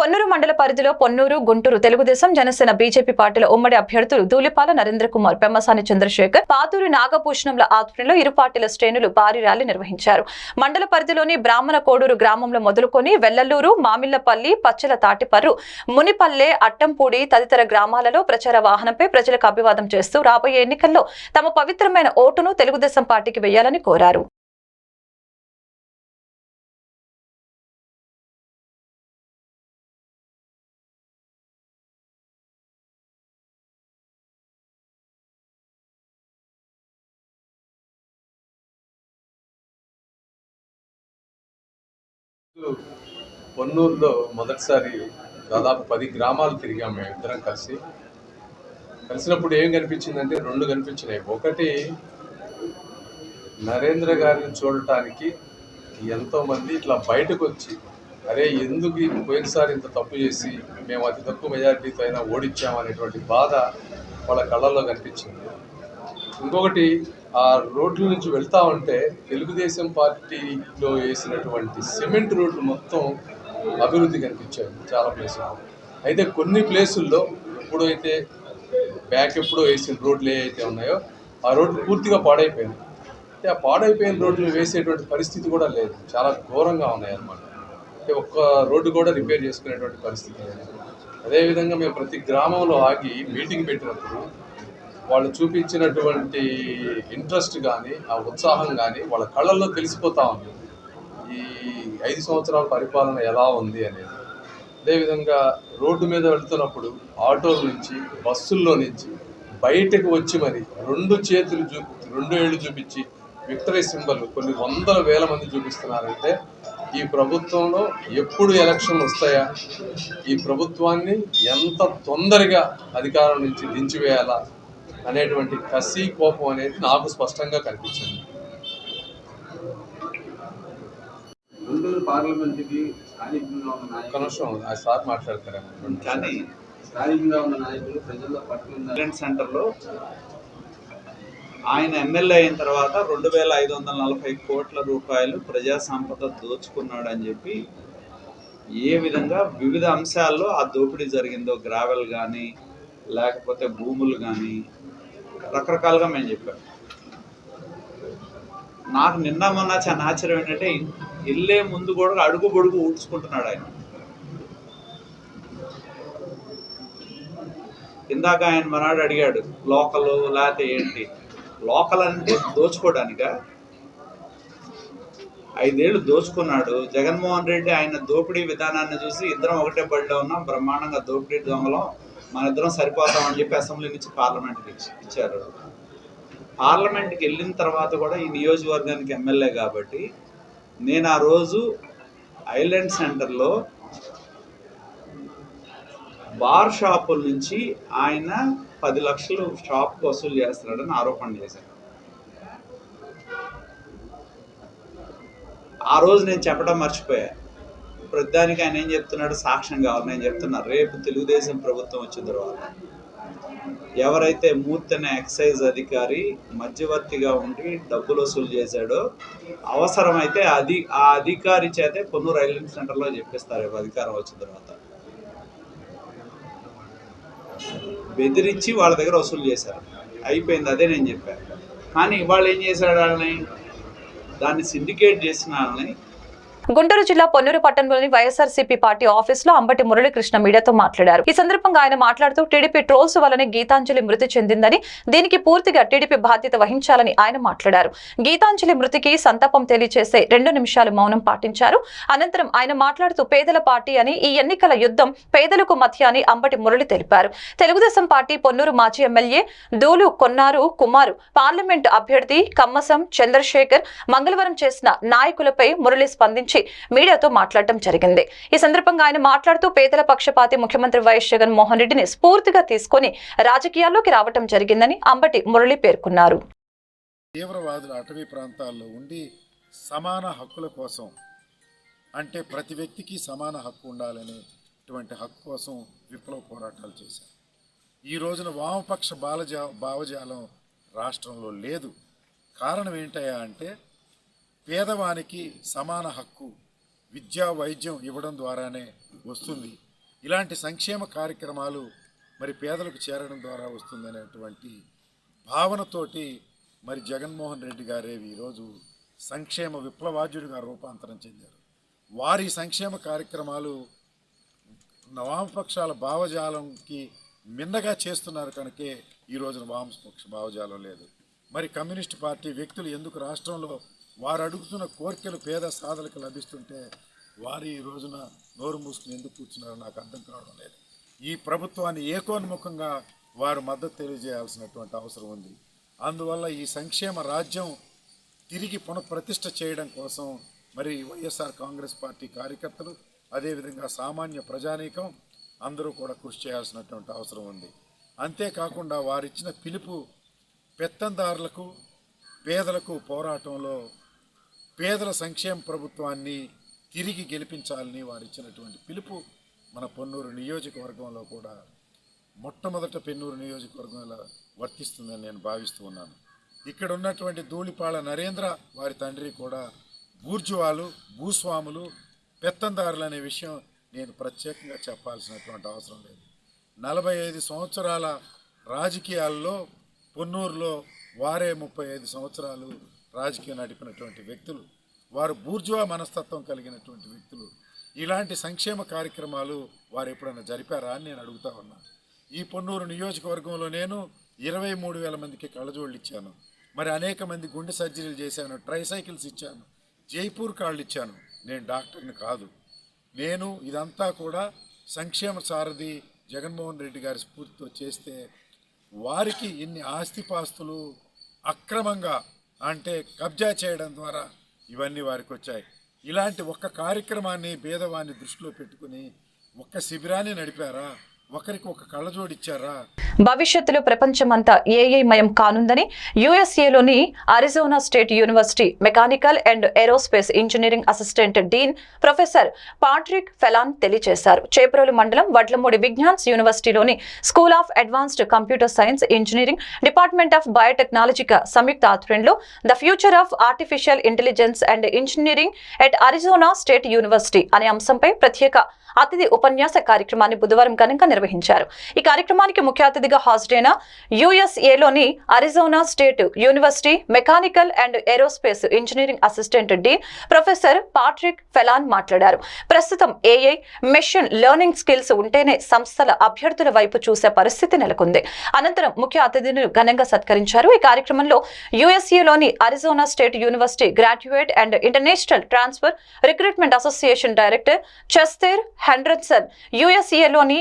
పొన్నూరు మండల పరిధిలో పొన్నూరు గుంటూరు తెలుగుదేశం జనసేన బీజేపీ పార్టీల ఉమ్మడి అభ్యర్థులు ధూళిపాల నరేంద్ర కుమార్ పెమ్మసాని చంద్రశేఖర్ పాతూరి నాగభూషణంల ఆధ్వర్యంలో ఇరు పార్టీల శ్రేణులు భారీ ర్యాలీ నిర్వహించారు. మండల పరిధిలోని బ్రాహ్మణ కోడూరు గ్రామంలో మొదలుకొని వెల్లల్లూరు మామిళ్ళపల్లి పచ్చల తాటిపర్రు మునిపల్లె అట్టంపూడి తదితర గ్రామాలలో ప్రచార వాహనంపై ప్రజలకు అభివాదం చేస్తూ రాబోయే ఎన్నికల్లో తమ పవిత్రమైన ఓటును తెలుగుదేశం పార్టీకి వేయాలని కోరారు. పొన్నూరులో మొదటిసారి దాదాపు పది గ్రామాలు తిరిగాం మేము ఇద్దరం కలిసి. కలిసినప్పుడు ఏం కనిపించిందంటే రెండు కనిపించినాయి. ఒకటి నరేంద్ర గారిని చూడటానికి ఎంతోమంది ఇట్లా బయటకు వచ్చి అరే ఎందుకు పోయినసారి ఇంత తప్పు చేసి మేము అతి తక్కువ మెజారిటీతో అయినా ఓడించామనేటువంటి బాధ వాళ్ళ కళ్ళల్లో కనిపించింది. ఇంకొకటి ఆ రోడ్ల నుంచి వెళ్తా ఉంటే తెలుగుదేశం పార్టీలో వేసినటువంటి సిమెంట్ రోడ్లు మొత్తం అభివృద్ధి కనిపించాయి చాలా ప్లేసుల్లో అయితే కొన్ని ప్లేసుల్లో ఎప్పుడైతే బ్యాక్ ఎప్పుడో వేసిన రోడ్లు ఏవైతే ఉన్నాయో ఆ రోడ్లు పూర్తిగా పాడైపోయింది అంటే ఆ పాడైపోయిన రోడ్లు వేసేటువంటి పరిస్థితి కూడా లేదు. చాలా ఘోరంగా ఉన్నాయి అన్నమాట అంటే ఒక్క రోడ్డు కూడా రిపేర్ చేసుకునేటువంటి పరిస్థితి లేదు. అదేవిధంగా మేము ప్రతి గ్రామంలో ఆగి మీటింగ్ పెట్టినప్పుడు వాళ్ళు చూపించినటువంటి ఇంట్రెస్ట్ కానీ ఆ ఉత్సాహం కానీ వాళ్ళ కళ్ళల్లో తెలిసిపోతా ఉంది. ఈ ఐదు సంవత్సరాల పరిపాలన ఎలా ఉంది అనేది. అదేవిధంగా రోడ్డు మీద వెళ్తున్నప్పుడు ఆటోల నుంచి బస్సుల్లో నుంచి బయటకు వచ్చి మరి రెండు చేతులు చూపి రెండు ఏళ్ళు చూపించి విక్టరీ సింబల్ కొన్ని వందల వేల మంది చూపిస్తున్నారంటే ఈ ప్రభుత్వంలో ఎప్పుడు ఎలక్షన్లు వస్తాయా? ఈ ప్రభుత్వాన్ని ఎంత తొందరగా అధికారం నుంచి దించివేయాలా? అనేటువంటి కసి కోపం అనేది నాకు స్పష్టంగా కనిపించింది. గుంటూరు పార్లమెంటుకి స్థానికంగా ఉన్న నాయకులు ఆ సార్ కానీ స్థానికంగా ఉన్న నాయకులు ప్రజల్లో పట్టుకున్నారు ప్రెసిడెంట్ సెంటర్లో ఆయన ఎమ్మెల్యే అయిన తర్వాత రెండు వేల ఐదు వందల నలభై కోట్ల రూపాయలు ప్రజా సంపద దోచుకున్నాడని చెప్పి ఏ విధంగా వివిధ అంశాల్లో ఆ దోపిడీ జరిగిందో గ్రావెల్ కానీ లేకపోతే భూములు కానీ రకరకాలుగా మేము చెప్పాం. నాకు నిన్న మొన్న చాలా ఆశ్చర్యం ఏంటంటే వెళ్ళే ముందు కూడా అడుగు బొడుగు ఊడ్చుకుంటున్నాడు ఆయన. ఇందాక ఆయన మనాడు అడిగాడు లోకల్ లేకపోతే ఏంటి? లోకల్ అంటే దోచుకోవడానిక? ఐదేళ్ళు దోచుకున్నాడు. జగన్మోహన్ రెడ్డి ఆయన దోపిడీ విధానాన్ని చూసి ఇద్దరం ఒకటే బడిలో ఉన్నాం బ్రహ్మాండంగా దోపిడీ దొంగలం. మన ఇద్దరం సరిపోతామని చెప్పి అసెంబ్లీ నుంచి పార్లమెంట్కి ఇచ్చి- ఇచ్చారు. పార్లమెంట్కి వెళ్ళిన తర్వాత కూడా ఈ నియోజకవర్గానికి ఎమ్మెల్యే కాబట్టి నేను ఆ రోజు ఐలాండ్ సెంటర్లో బార్ షాపుల నుంచి ఆయన పది లక్షలు షాప్కి వసూలు చేస్తున్నాడని ఆరోపణ చేశాను ఆ రోజు నేను చెప్పడం మర్చిపోయాను ప్రతిదానికి ఆయన ఏం చెప్తున్నాడు? సాక్ష్యం కావాలి. నేను చెప్తున్నా రేపు తెలుగుదేశం ప్రభుత్వం వచ్చిన తర్వాత ఎవరైతే మూర్తి అనే ఎక్సైజ్ అధికారి మధ్యవర్తిగా ఉండి డబ్బులు వసూలు చేశాడో అవసరమైతే అది ఆ అధికారి చేతే పొన్నూరు రైల్వే సెంటర్లో చెప్పిస్తారు రేపు అధికారం వచ్చిన తర్వాత. బెదిరించి వాళ్ళ దగ్గర వసూలు చేశారు. అయిపోయింది అదే నేను చెప్పాను. కానీ ఇవాళ ఏం చేశాడు వాళ్ళని దాన్ని సిండికేట్ చేసిన వాళ్ళని గుంటూరు జిల్లా పొన్నూరు పట్టణంలోని వైఎస్ఆర్సీపీ పార్టీ ఆఫీసులో అంబటి మురళీకృష్ణ మీడియాతో మాట్లాడారు. ఈ సందర్భంగా ఆయన మాట్లాడుతూ టీడీపీ ట్రోల్స్ వల్లనే గీతాంజలి మృతి చెందిందని దీనికి పూర్తిగా టీడీపీ బాధ్యత వహించాలని ఆయన మాట్లాడారు. గీతాంజలి మృతికి సంతాపం తెలియచేసే రెండు నిమిషాలు మౌనం పాటించారు. అనంతరం ఆయన మాట్లాడుతూ పేదల పార్టీ అని ఈ ఎన్నికల యుద్ధం పేదలకు మధ్య అని అంబటి మురళి తెలిపారు. తెలుగుదేశం పార్టీ పొన్నూరు మాజీ ఎమ్మెల్యే దూలు కొన్నారు కుమారు పార్లమెంటు అభ్యర్థి కమ్మసం చంద్రశేఖర్ మంగళవారం చేసిన నాయకులపై మురళి స్పందించి మీడియాతో మాట్లాడటం జరిగింది. ఈ సందర్భంగా ఆయన మాట్లాడుతూ పేదల పక్షపాతి ముఖ్యమంత్రి వైఎస్ జగన్మోహన్ రెడ్డిని స్ఫూర్తిగా తీసుకొని రాజకీయాల్లోకి రావటం జరిగిందని అంబటి మురళి పేర్కొన్నారు. తీవ్రవాదులు అటవీ ప్రాంతాల్లో ఉండి సమాన హక్కుల కోసం అంటే ప్రతి వ్యక్తికి సమాన హక్కు ఉండాలనేటువంటి హక్కు కోసం విప్లవ పోరాటాలు చేశారు. ఈ రోజున వామపక్ష బాలజా భావజాలం రాష్ట్రంలో లేదు. కారణం ఏంటయ్యా అంటే పేదవానికి సమాన హక్కు విద్యా వైద్యం ఇవ్వడం ద్వారానే వస్తుంది. ఇలాంటి సంక్షేమ కార్యక్రమాలు మరి పేదలకు చేరడం ద్వారా వస్తుందనేటువంటి భావనతోటి మరి జగన్మోహన్ రెడ్డి గారే ఈరోజు సంక్షేమ విప్లవాద్యుడిగా రూపాంతరం చెందారు. వారి సంక్షేమ కార్యక్రమాలు వామపక్షాల భావజాలంకి మిన్నగా చేస్తున్నారు కనుకే ఈ రోజున వామపక్ష భావజాలం లేదు. మరి కమ్యూనిస్ట్ పార్టీ వ్యక్తులు ఎందుకు రాష్ట్రంలో వారు అడుగుతున్న కోరికలు పేద సాధలకు లభిస్తుంటే వారు ఈ రోజున నోరు మూసుకుని ఎందుకు కూర్చున్నారో నాకు అర్థం కావడం లేదు. ఈ ప్రభుత్వాన్ని ఏకోన్ముఖంగా వారు మద్దతు తెలియజేయాల్సినటువంటి అవసరం ఉంది. అందువల్ల ఈ సంక్షేమ రాజ్యం తిరిగి పునఃప్రతిష్ఠ చేయడం కోసం మరి వైఎస్ఆర్ కాంగ్రెస్ పార్టీ కార్యకర్తలు అదేవిధంగా సామాన్య ప్రజానీకం అందరూ కూడా కృషి చేయాల్సినటువంటి అవసరం ఉంది. అంతేకాకుండా వారిచ్చిన పిలుపు పెత్తందారులకు పేదలకు పోరాటంలో పేదల సంక్షేమ ప్రభుత్వాన్ని తిరిగి గెలిపించాలని వారిచ్చినటువంటి పిలుపు మన పొన్నూరు నియోజకవర్గంలో కూడా మొట్టమొదట పెన్నూరు నియోజకవర్గంలో వర్తిస్తుందని నేను భావిస్తూ ఉన్నాను. ఇక్కడ ఉన్నటువంటి ధూళిపాళ నరేంద్ర వారి తండ్రి కూడా బూర్జువాలు భూస్వాములు పెత్తందారులు అనే విషయం నేను ప్రత్యేకంగా చెప్పాల్సినటువంటి అవసరం లేదు. నలభై ఐదు సంవత్సరాల రాజకీయాల్లో పొన్నూరులో వారే ముప్పై ఐదు సంవత్సరాలు రాజకీయం నడిపినటువంటి వ్యక్తులు వారు బూర్జువా మనస్తత్వం కలిగినటువంటి వ్యక్తులు ఇలాంటి సంక్షేమ కార్యక్రమాలు వారు ఎప్పుడైనా జరిపారా అని నేను అడుగుతా ఉన్నాను ఈ పొన్నూరు నియోజకవర్గంలో నేను ఇరవై మూడు వేల మందికి కళ్ళజోళ్ళు ఇచ్చాను. మరి అనేక మంది గుండె సర్జరీలు చేశాను ట్రైసైకిల్స్ ఇచ్చాను జైపూర్ కాళ్ళు ఇచ్చాను. నేను డాక్టర్ని కాదు. నేను ఇదంతా కూడా సంక్షేమ సారథి జగన్మోహన్ రెడ్డి గారి స్ఫూర్తితో చేస్తే వారికి ఇన్ని ఆస్తిపాస్తులు అక్రమంగా అంటే కబ్జా చేయడం ద్వారా ఇవన్నీ వారికి వచ్చాయి. ఇలాంటి ఒక్క కార్యక్రమాన్ని భేదవాన్ని దృష్టిలో పెట్టుకుని ఒక్క శిబిరాన్ని నడిపారా? ఒకరికి ఒక భవిష్యత్తులో ప్రపంచమంతా ఏఐమయం కానుందని యుఎస్ఏలోని Arizona State University mechanical and aerospace engineering assistant dean professor Patrick Phelan తెలియజేశారు. చేప్రోలు మండలం Vadlamudi Vignan's యూనివర్సిటీలోని school of advanced computer science engineering department of బయోటెక్నాలజీక సంయుక్త ఆధ్వర్యంలో the future of artificial intelligence and engineering at Arizona State University అనే అంశంపై ప్రత్యేక అతిథి ఉపన్యాస కార్యక్రమాన్ని బుధవారం ఘనంగా నిర్వహించారు. ఈ కార్యక్రమానికి ముఖ్య అతిథిగా హాజరైన యుఎస్ఏలోని Arizona State University mechanical and aerospace engineering assistant dean professor Patrick Phelan మాట్లాడారు. ప్రస్తుతం ఏఐ మెషిన్ లెర్నింగ్ స్కిల్స్ ఉంటేనే సంస్థల అభ్యర్థుల వైపు చూసే పరిస్థితి నెలకొంది. అనంతరం ముఖ్య అతిథిని ఘనంగా సత్కరించారు. ఈ కార్యక్రమంలో యుఎస్ఏలోని Arizona State University graduate and international transfer recruitment association director Chester Henderson యుఎస్ఏలోని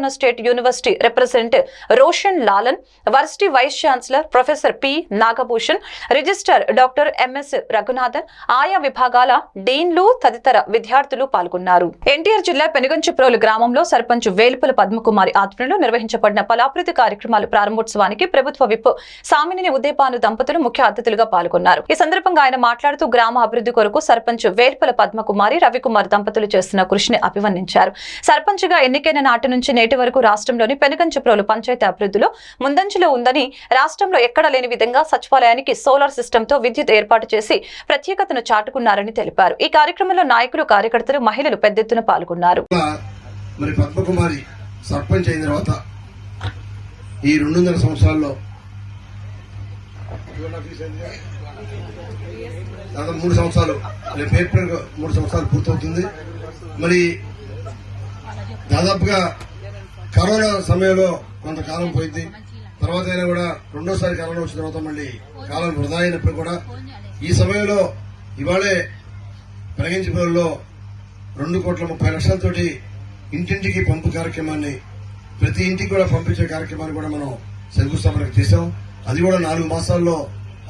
Arizona State University represent Roshan Lalan varsity vice chancellor professor P Nagabhushan registrar doctor MS Raghunathan ఆయా విభాగాల డీన్లు తదితర విద్యార్థులు పాల్గొన్నారు. ఎన్టీఆర్ జిల్లా పెనుగంచిప్రోలు గ్రామంలో సర్పంచ్ వేలుపుల పద్మకుమారి ఆధ్వర్యంలో నిర్వహించబడిన పలాభివృద్ధి కార్యక్రమాలు ప్రారంభోత్సవానికి ప్రభుత్వ విప్ సామినేని ఉదయపాను దంపతులు ముఖ్య అతిథులుగా పాల్గొన్నారు. ఈ సందర్భంగా ఆయన మాట్లాడుతూ గ్రామ అభివృద్ధి కొరకు సర్పంచ్ వేల్పల పద్మకుమారి రవికుమార్ దంపతులు చేస్తున్న కృషిని అభివర్ణించారు. సర్పంచ్గా ఎన్నికైన నాటి నుంచి నేటి వరకు రాష్ట్రంలోని పెనుగంచిప్రోలు పంచాయతీ అభివృద్ధిలో ముందంజలో ఉందని రాష్ట్రంలో ఎక్కడ లేని విధంగా సచివాలయానికి సోలార్ సిస్టమ్ విద్యుత్ ఏర్పాటు చేసి ప్రత్యేకతను చాటుకున్నారని తెలిపారు. ఈ కార్యక్రమంలో నాయకులు కార్యకర్తలు మహిళలు పెద్ద ఎత్తున పాల్గొన్నారు. మరి పద్మకుమారి సర్పంచ్ అయిన తర్వాత ఈ రెండు వందల సంవత్సరాల్లో దాదాపు మూడు సంవత్సరాలు రేపు ఏప్రిల్ మూడు సంవత్సరాలు పూర్తవుతుంది. మరి దాదాపుగా కరోనా సమయంలో కొంతకాలం పోయింది. తర్వాత అయినా కూడా రెండోసారి కరోనా వచ్చిన తర్వాత మళ్ళీ కాలం వృధా అయినప్పుడు కూడా ఈ సమయంలో ఇవాళే ప్రగించిపోలో రెండు కోట్ల ముప్పై లక్షలతోటి ఇంటింటికి పంపు కార్యక్రమాన్ని ప్రతి ఇంటికి కూడా పంపించే కార్యక్రమాన్ని కూడా మనం శంకుస్థాపనకు చేశాం. అది కూడా నాలుగు మాసాల్లో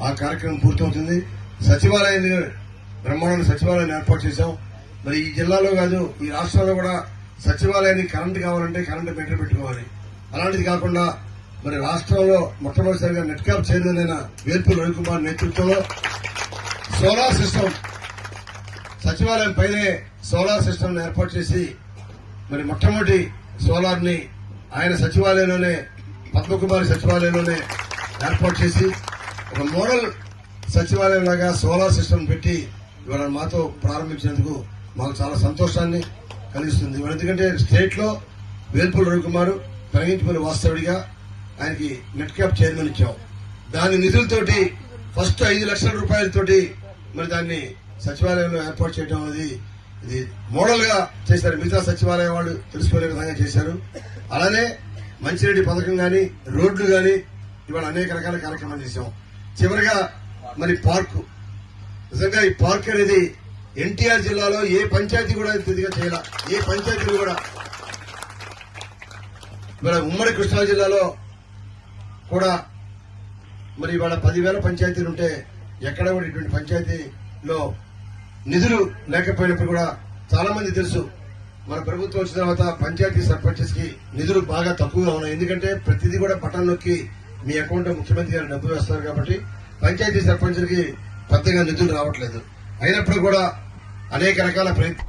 ఆ కార్యక్రమం పూర్తవుతుంది. సచివాలయాన్ని బ్రహ్మాండ సచివాలయాన్ని ఏర్పాటు చేశాం. మరి ఈ జిల్లాలో కాదు ఈ రాష్ట్రంలో కూడా సచివాలయానికి కరెంట్ కావాలంటే కరెంటు మీటర్ పెట్టుకోవాలి. అలాంటిది కాకుండా మరి రాష్ట్రంలో మొట్టమొదటిసారిగా నెట్కాప్ చైర్మన్ అయిన వేల్పూర్ రవికుమార్ నేతృత్వంలో సోలార్ సిస్టమ్ సచివాలయం పైనే సోలార్ సిస్టమ్ ఏర్పాటు చేసి మరి మొట్టమొదటి సోలార్ని ఆయన సచివాలయంలోనే పద్మకుమారి సచివాలయంలోనే ఏర్పాటు చేసి ఒక మోడల్ సచివాలయం లాగా సోలార్ సిస్టమ్ పెట్టి ఇవాళ మాతో ప్రారంభించినందుకు మాకు చాలా సంతోషాన్ని. కలిగిస్తుంది. ఎందుకంటే స్టేట్లో వేల్పూడి రవికుమార్ పెరగించిపల్లి వాస్తవుడిగా ఆయనకి నెట్ క్యాప్ చైర్మన్ ఇచ్చాం. దాని నిధులతోటి ఫస్ట్ ఐదు లక్షల రూపాయలతోటి మరి దాన్ని సచివాలయంలో ఏర్పాటు చేయడం అనేది ఇది మోడల్గా చేశారు. మిగతా సచివాలయం వాళ్ళు తెలుసుకునే విధంగా చేశారు. అలానే మంచిరెడ్డి పథకం కానీ రోడ్లు కానీ ఇవాళ అనేక రకాల కార్యక్రమాలు చేశాం. చివరిగా మరి పార్కు. నిజంగా ఈ పార్క్ అనేది ఎన్టీఆర్ జిల్లాలో ఏ పంచాయతీ కూడా ఇంతగా చేయాల. ఏ పంచాయతీలు కూడా. ఇవాళ ఉమ్మడి కృష్ణా జిల్లాలో కూడా మరి ఇవాళ పదివేల పంచాయతీలు ఉంటే ఎక్కడ కూడా ఇటువంటి పంచాయతీలో నిధులు లేకపోయినప్పుడు కూడా చాలా మంది తెలుసు మన ప్రభుత్వం వచ్చిన తర్వాత పంచాయతీ సర్పంచెస్కి నిధులు బాగా తక్కువగా ఉన్నాయి. ఎందుకంటే ప్రతిదీ కూడా బటన్ నొక్కి మీ అకౌంట్ ముఖ్యమంత్రి గారు డబ్బులు వేస్తారు కాబట్టి పంచాయతీ సర్పంచులకి పెద్దగా నిధులు రావట్లేదు. అయినప్పుడు కూడా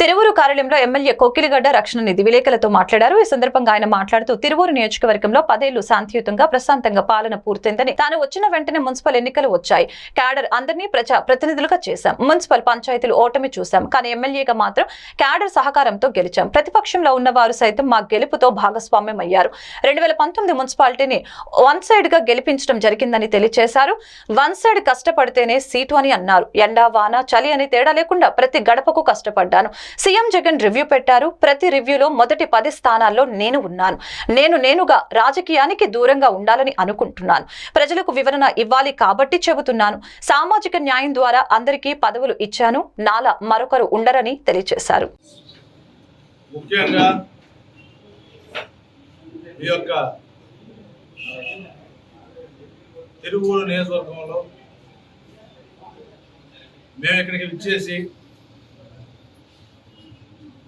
తిరువూరు కార్యాలయంలో ఎమ్మెల్యే కోకిలిగడ్డ రక్షణ నిధి విలేకరులతో మాట్లాడారు. ఈ సందర్భంగా ఆయన మాట్లాడుతూ తిరువూరు నియోజకవర్గంలో పదేళ్ళు శాంతియుతంగా ప్రశాంతంగా పాలన పూర్తయిందని తాను వచ్చిన వెంటనే మున్సిపల్ ఎన్నికలు వచ్చాయి. క్యాడర్ అందరినీ ప్రజా ప్రతినిధులుగా చేశాం. మున్సిపల్ పంచాయతీలు ఓటమి చూశాం. కానీ ఎమ్మెల్యేగా మాత్రం క్యాడర్ సహకారంతో గెలిచాం. ప్రతిపక్షంలో ఉన్న వారు సైతం మా గెలుపుతో భాగస్వామ్యం అయ్యారు రెండు వేల పంతొమ్మిది మున్సిపాలిటీని వన్ సైడ్గా గెలిపించడం జరిగిందని తెలియజేశారు వన్ సైడ్ కష్టపడితేనే సీటు అని అన్నారు. ఎండా వాన చలి అని తేడా లేకుండా ప్రతి గడప గడపకు కష్టపడ్డాను. సీఎం జగన్ రివ్యూ పెట్టారు. ప్రతి రివ్యూలో మొదటి పది స్థానాల్లో నేను ఉన్నాను. నేను నేనుగా రాజకీయానికి దూరంగా ఉండాలని అనుకుంటున్నాను. ప్రజలకు వివరణ ఇవ్వాలి కాబట్టి చెబుతున్నాను. సామాజిక న్యాయం ద్వారా అందరికీ పదవులు ఇచ్చాను. నాలా మరొకరు ఉండరని తెలియజేశారు. ముఖ్యంగా ఈ యొక్క తిరువూరు నియోజకవర్గంలో మేము ఇక్కడికి విచ్చేసి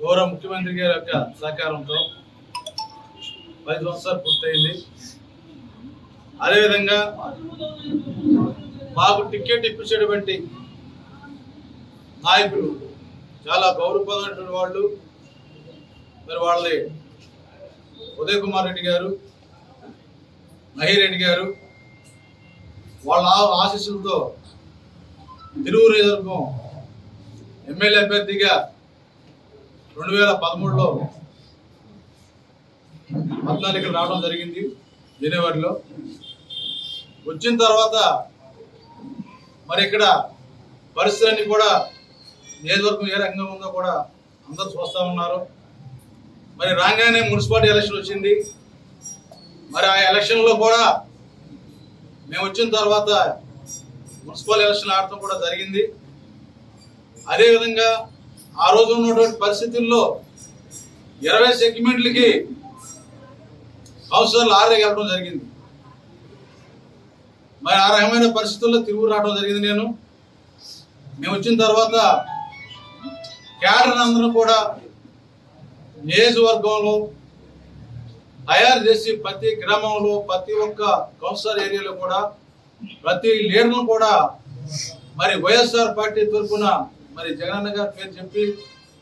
గౌరవ ముఖ్యమంత్రి గారి యొక్క సహకారంతో పది సంవత్సరాలు పూర్తయింది. అదేవిధంగా మాకు టికెట్ ఇప్పించేటువంటి నాయకులు చాలా గౌరవపరమైనటువంటి వాళ్ళు. మరి వాళ్ళని ఉదయ్ కుమార్ రెడ్డి గారు మహిరెడ్డి గారు వాళ్ళ ఆశీస్సులతో తిరువురు నియోజకవర్గం ఎమ్మెల్యే అభ్యర్థిగా రెండు వేల పదమూడులో పద్నాలుగు రావడం జరిగింది జనవరిలో వచ్చిన తర్వాత మరి ఇక్కడ పరిస్థితులన్నీ కూడా నియోజకవర్గం ఏ రంగం ఉందో కూడా అందరూ చూస్తూ ఉన్నారు. మరి రాగానే మున్సిపాలిటీ ఎలక్షన్ వచ్చింది. మరి ఆ ఎలక్షన్లో కూడా మేము వచ్చిన తర్వాత మున్సిపల్ ఎలక్షన్ ఆడటం కూడా జరిగింది. అదేవిధంగా ఆ రోజు ఉన్నటువంటి పరిస్థితుల్లో ఇరవై సెగ్మెంట్లకి కౌన్సిలర్లు ఆరే గెలవడం జరిగింది. మరి ఆ రకమైన పరిస్థితుల్లో తిరుగు రావడం జరిగింది నేను. మేము వచ్చిన తర్వాత క్యాడర్ అందరూ కూడా నియోజకవర్గంలో తయారు చేసి ప్రతి గ్రామంలో ప్రతి ఒక్క కౌన్సిలర్ ఏరియాలో కూడా ప్రతి లీడర్ను కూడా మరి వైఎస్ఆర్ పార్టీ తరఫున మరి జగనన్న గారి పేరు చెప్పి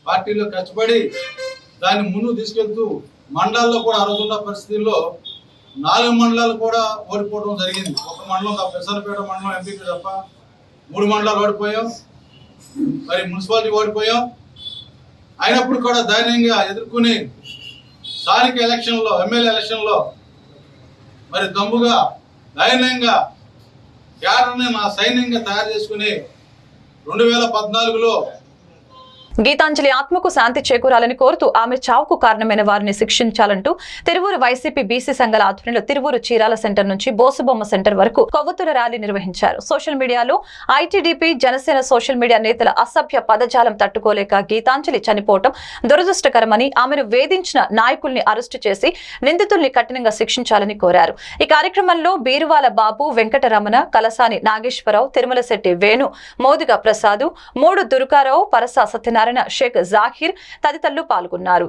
పార్టీలో కష్టపడి దాన్ని ముందు తీసుకెళ్తూ మండలాల్లో కూడా ఆ రోజున్న పరిస్థితుల్లో నాలుగు మండలాలు కూడా ఓడిపోవడం జరిగింది. ఒక మండలం పెసరపేట మండలం ఎంపీపీ తప్ప మూడు మండలాలు ఓడిపోయాం. మరి మున్సిపాలిటీ ఓడిపోయాం. అయినప్పుడు కూడా ధైర్యంగా ఎదుర్కొని స్థానిక ఎలక్షన్లో ఎమ్మెల్యే ఎలక్షన్లో మరి దమ్ముగా ధైర్యంగా క్యాడర్ని నా సైన్యంగా తయారు చేసుకుని రెండు వేల పద్నాలుగులో గీతాంజలి ఆత్మకు శాంతి చేకూరాలని కోరుతూ ఆమె చావుకు కారణమైన వారిని శిక్షించాలంటూ తిరువూరు వైసీపీ బీసీ సంఘాల ఆధ్వర్యంలో తిరువూరు చీరాల సెంటర్ నుంచి బోసుబొమ్మ సెంటర్ వరకు కొవ్వొత్తుల ర్యాలీ నిర్వహించారు. సోషల్ మీడియాలో ఐటీడీపీ జనసేన సోషల్ మీడియా నేతల అసభ్య పదజాలం తట్టుకోలేక గీతాంజలి చనిపోవటం దురదృష్టకరమని ఆమెను వేధించిన నాయకుల్ని అరెస్టు చేసి నిందితుల్ని కఠినంగా శిక్షించాలని కోరారు. ఈ కార్యక్రమంలో బీరువాల బాబు వెంకటరమణ కలసాని నాగేశ్వరరావు తిరుమల శెట్టి వేణు మోదుగ ప్రసాదు మూడు దుర్గారావు పరసా సత్యనారాయణ షేక్ జాహిర్ తదితరులు పాల్గొన్నారు.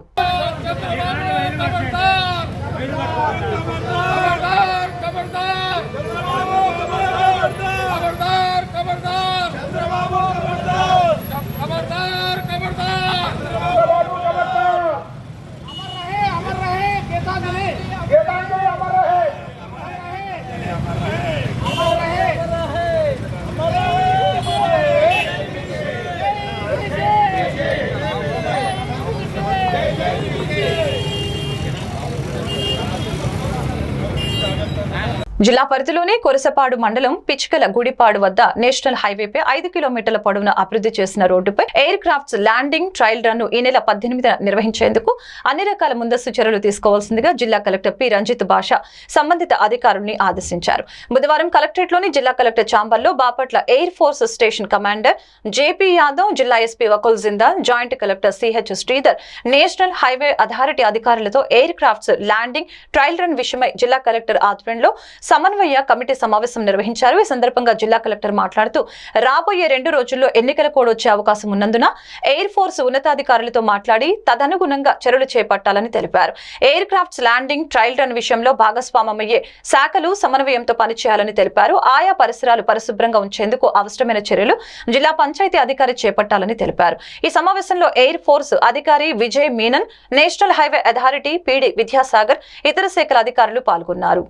జిల్లా పరిధిలోనే కొరసపాడు మండలం పిచ్కల గుడిపాడు వద్ద నేషనల్ హైవేపై ఐదు కిలోమీటర్ల పొడవున అభివృద్ధి చేసిన రోడ్డుపై ఎయిర్ క్రాఫ్ట్స్ ల్యాండింగ్ ట్రయల్ రన్ను ఈ నెల పద్దెనిమిదిన నిర్వహించేందుకు అన్ని రకాల ముందస్తు చర్యలు తీసుకోవాల్సిందిగా జిల్లా కలెక్టర్ పి. రంజిత్ భాష సంబంధిత అధికారుల్ని ఆదేశించారు. బుధవారం కలెక్టరేట్లోని జిల్లా collector చాంబర్లో Bapatla air force station commander JP Yadav జిల్లా SP Vakul Jindal joint collector CH Sridhar national highway authority అధికారులతో aircrafts landing trial run విషయమై జిల్లా కలెక్టర్ ఆధ్వర్యంలో సమన్వయ కమిటీ సమావేశం నిర్వహించారు. ఈ సందర్భంగా జిల్లా కలెక్టర్ మాట్లాడుతూ రాబోయే రెండు రోజుల్లో ఎన్నికల కోడ్ వచ్చే అవకాశం ఉన్నందున ఎయిర్ ఫోర్స్ ఉన్నతాధికారులతో మాట్లాడి తదనుగుణంగా చర్యలు చేపట్టాలని తెలిపారు. Aircrafts landing trial run విషయంలో భాగస్వామమయ్యే శాఖలు సమన్వయంతో పనిచేయాలని తెలిపారు. ఆయా పరిసరాలు పరిశుభ్రంగా ఉంచేందుకు అవసరమైన చర్యలు జిల్లా పంచాయతీ అధికారి చేపట్టాలని తెలిపారు. ఈ సమావేశంలో ఎయిర్ ఫోర్స్ అధికారి Vijay Menon national highway authority PD Vidyasagar ఇతర శాఖల అధికారులు పాల్గొన్నారు.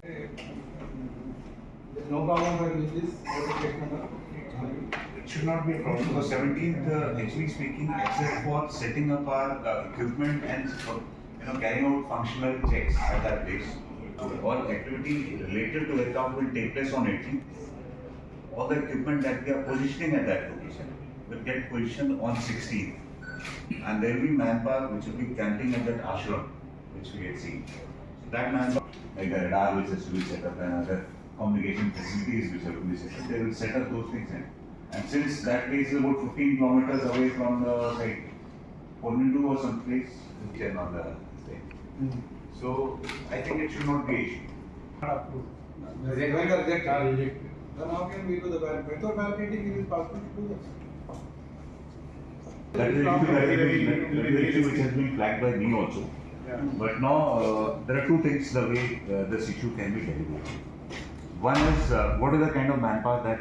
No problem this. It should not be a problem because seventeenth, uh, actually speaking, except for setting up our uh, equipment and, uh, you know, carrying out functional checks at that place. All activity related to aircraft will take place on eighteenth. All the equipment that we are positioning at that location will get positioned on sixteenth. And there will be manpower which will be camping at that ashram, which we had seen. So that manpower, like a radar which has to be set up and other communication facilities which have to be set up, they will set up those things in. And since that place is about fifteen kilometers away from the site, Ponnindu or some place, which are not the thing. So I think it should not be issue. When you reject, are rejected. Then how can we do the barricade? Without barricading, it is possible to do this. That is the issue, that is the issue, that is the issue which has been flagged by me also. But now, uh, there are two things the way uh, this issue can be dealt with. One is, uh, what is the kind of manpower that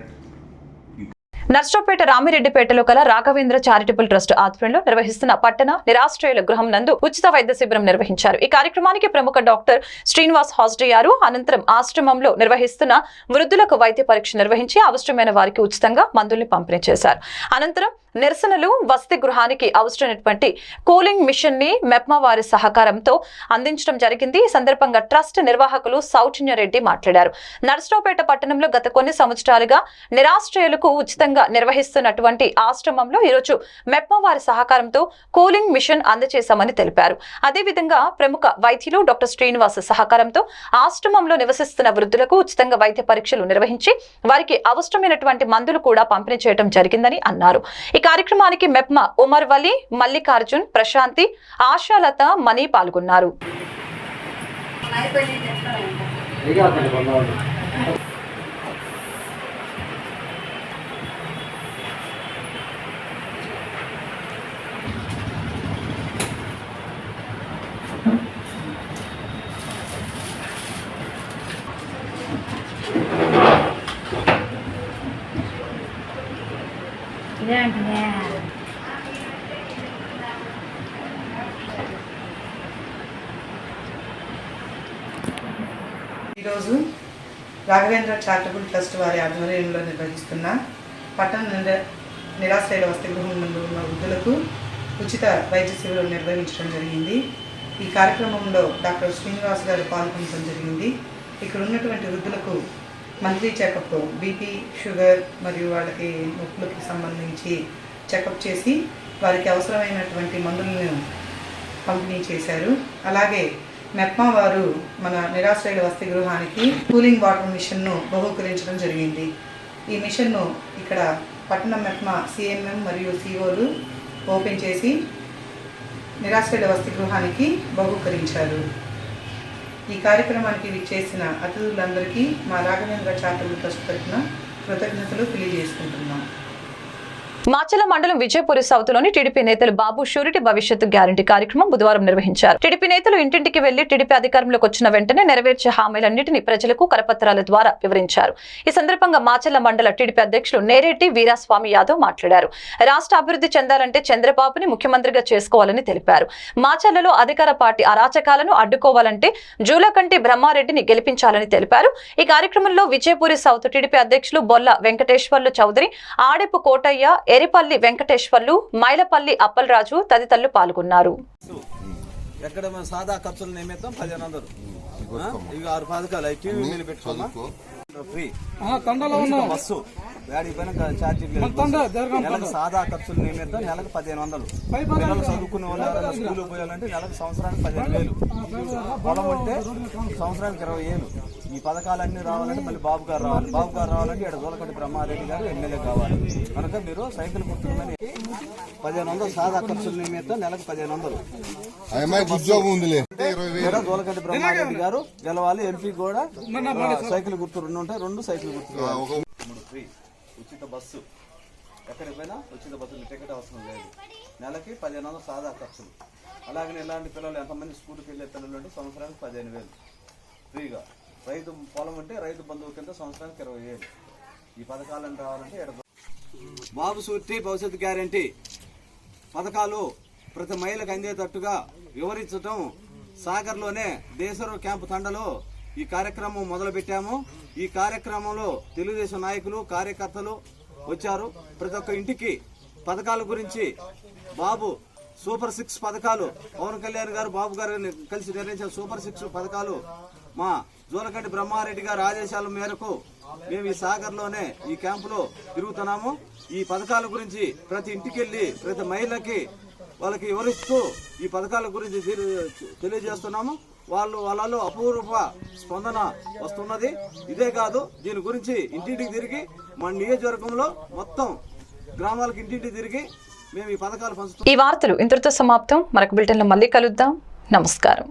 Narasaraopet రామిరెడ్డిపేటలో కల Raghavendra charitable trust ఆధ్వర్యంలో నిర్వహిస్తున్న పట్టణ నిరాశ్రయుల గృహం నందు ఉచిత వైద్య శిబిరం నిర్వహించారు. ఈ కార్యక్రమానికి ప్రముఖ డాక్టర్ శ్రీనివాస్ హాజరయ్యారు అనంతరం ఆశ్రమంలో నిర్వహిస్తున్న వృద్ధులకు వైద్య పరీక్ష నిర్వహించి అవసరమైన వారికి ఉచితంగా మందుల్ని పంపిణీ చేశారు. అనంతరం నిరసనలు వసతి గృహానికి అవసరమైనటువంటి కూలింగ్ మిషన్ని మెప్మా వారి సహకారంతో అందించడం జరిగింది. ఈ సందర్భంగా ట్రస్ట్ నిర్వాహకులు సౌజన్యరెడ్డి మాట్లాడారు. నర్సరావుపేట పట్టణంలో గత కొన్ని సంవత్సరాలుగా నిరాశ్రయులకు ఉచితంగా నిర్వహిస్తున్నటువంటి ఆశ్రమంలో ఈరోజు మెప్మా వారి సహకారంతో కూలింగ్ మిషన్ అందజేశామని తెలిపారు. అదేవిధంగా ప్రముఖ వైద్యులు డాక్టర్ శ్రీనివాస్ సహకారంతో ఆశ్రమంలో నివసిస్తున్న వృద్ధులకు ఉచితంగా వైద్య పరీక్షలు నిర్వహించి వారికి అవసరమైనటువంటి మందులు కూడా పంపిణీ చేయడం జరిగిందని అన్నారు. కార్యక్రమానికి మెప్మా ఉమర్ వలి మల్లికార్జున్ ప్రశాంతి ఆశాలత మణి పాల్గొన్నారు. ఈరోజు రాఘవేంద్ర చారిటబుల్ ట్రస్ట్ వారి ఆధ్వర్యంలో నిర్వహిస్తున్న పట్టణ నిర- నిరాశ్రయుల వసతి గృహం నుండి ఉన్న వృద్ధులకు ఉచిత వైద్య శిబిరం నిర్వహించడం జరిగింది. ఈ కార్యక్రమంలో డాక్టర్ శ్రీనివాస్ గారు పాల్గొనడం జరిగింది. ఇక్కడ ఉన్నటువంటి వృద్ధులకు మంత్లీ చెకప్ బీపీ షుగర్ మరియు వాళ్ళకి నొప్పులకి సంబంధించి చెకప్ చేసి వారికి అవసరమైనటువంటి మందులను పంపిణీ చేశారు. అలాగే మెప్మా వారు మన నిరాశ్రయుల వసతి గృహానికి కూలింగ్ వాటర్ మిషన్ను బహూకరించడం జరిగింది. ఈ మిషన్ను ఇక్కడ పట్టణం మెప్మా సిఎంఎం మరియు సిఓలు ఓపెన్ చేసి నిరాశ్రయుల వసతి గృహానికి బహూకరించారు. ఈ కార్యక్రమానికి విచ్చేసిన అతిథులందరికీ మా రాఘవేంద్ర చారిటబుల్ ట్రస్ట్ తరఫున కృతజ్ఞతలు తెలియజేసుకుంటున్నాం. మాచల మండలం విజయపురి సౌత్లోని టీడీపీ నేతలు బాబు షూరిటీ భవిష్యత్తు గ్యారంటీ కార్యక్రమం బుధవారం నిర్వహించారు. టీడీపీ నేతలు ఇంటింటికి వెళ్ళి టీడీపీ అధికారంలోకి వచ్చిన వెంటనే నెరవేర్చే హామీలన్నింటినీ ప్రజలకు కరపత్రాల ద్వారా వివరించారు. ఈ సందర్భంగా మాచల మండల టీడీపీ అధ్యక్షులు నేరెడ్డి వీరాస్వామి యాదవ్ మాట్లాడారు. రాష్ట్ర అభివృద్ధి చెందాలంటే చంద్రబాబుని ముఖ్యమంత్రిగా చేసుకోవాలని తెలిపారు. మాచలలో అధికార పార్టీ అరాచకాలను అడ్డుకోవాలంటే జూలకంటి బ్రహ్మారెడ్డిని గెలిపించాలని తెలిపారు. ఈ కార్యక్రమంలో విజయపురి సౌత్ టీడీపీ అధ్యక్షులు బొల్ల వెంకటేశ్వర్లు చౌదరి ఆడెపు కోటయ్య ఎరిపల్లి వెంకటేశ్వర్లు మైలపల్లి అప్పలరాజు తదితరులు పాల్గొన్నారు ఎక్కడ మన సాదా ఖర్చుల నిమిత్తం పదిహేను వందలు? ఇవి ఆరు పథకాలు అవి టీవీ మీద పెట్టుకోమా ఫ్రీ ఉచిత బస్సు వేడికి పైన ఛార్జీ నెలకు సాదా ఖర్చుల నిమిత్తం నెలకు పదిహేను వందలు పిల్లలు చదువుకునే వాళ్ళు ఎవరైనా స్కూల్ పోయాలంటే నెలకు సంవత్సరానికి పదిహేను వేలు పొలం ఉంటే సంవత్సరానికి ఇరవై వేలు ఈ పథకాలన్నీ రావాలంటే మళ్ళీ బాబు గారు రావాలి. బాబు గారు రావాలంటే ఇక్కడ దూలకట్టి బ్రహ్మారెడ్డి గారు ఎమ్మెల్యే కావాలి. కనుక మీరు సైకిల్ గుర్తుందని పదిహేను వందలు సాదా ఖర్చుల నిమిత్తం నెలకు పదిహేను వందలు. దూలకట్టి బ్రహ్మారెడ్డి గారు గెలవాలి ఎంపీ కూడా. సైకిల్ గుర్తు రెండు ఉంటాయి రెండు సైకిల్ గుర్తు ఫ్రీ. ఉచిత బస్సు. ఎక్కడికి పోయినా ఉచిత బస్సు టికెట్ అవసరం లేదు. నెలకి పదిహేను వందలు సాదా ఖర్చులు. అలాగనే ఇలాంటి పిల్లలు ఎంతమంది స్కూల్కి వెళ్ళే పిల్లలు ఉంటే సంవత్సరానికి పదిహేను వేలు. ఫ్రీగా. రైతు పొలం ఉంటే రైతు బంధువు కింద సంవత్సరానికి ఇరవై వేలు. ఈ పథకాలను రావాలంటే బాబు సూర్తి భవిష్యత్తు గ్యారంటీ. పథకాలు ప్రతి మహిళకు అందేటట్టుగా వివరించటం సాగర్లోనే దేశరో క్యాంపు తండలో ఈ కార్యక్రమం మొదలుపెట్టాము. ఈ కార్యక్రమంలో తెలుగుదేశం నాయకులు కార్యకర్తలు వచ్చారు. ప్రతి ఒక్క ఇంటికి పథకాల గురించి బాబు సూపర్ సిక్స్ పథకాలు. పవన్ కళ్యాణ్ గారు బాబు గారు కలిసి నిర్ణయించిన సూపర్ సిక్స్ పథకాలు మా జోలకంటి బ్రహ్మారెడ్డి గారి ఆదేశాల మేరకు మేము ఈ సాగర్లోనే ఈ క్యాంపులో తిరుగుతున్నాము. ఈ పథకాల గురించి ప్రతి ఇంటికి వెళ్ళి ప్రతి మహిళకి వాళ్ళకి వివరిస్తూ ఈ పథకాల గురించి తెలియజేస్తున్నాము. వాళ్ళు వాళ్ళలో అపూర్వ స్పందన వస్తున్నది. ఇదే కాదు దీని గురించి ఇంటింటికి తిరిగి మన నియోజకవర్గంలో మొత్తం గ్రామాలకు ఇంటింటికి తిరిగి మేము ఈ పథకాలు పంచుతాం ఈ వార్తలు ఇంతటితో సమాప్తం. మరొక బులెటిన్లో మళ్ళీ కలుద్దాం. నమస్కారం.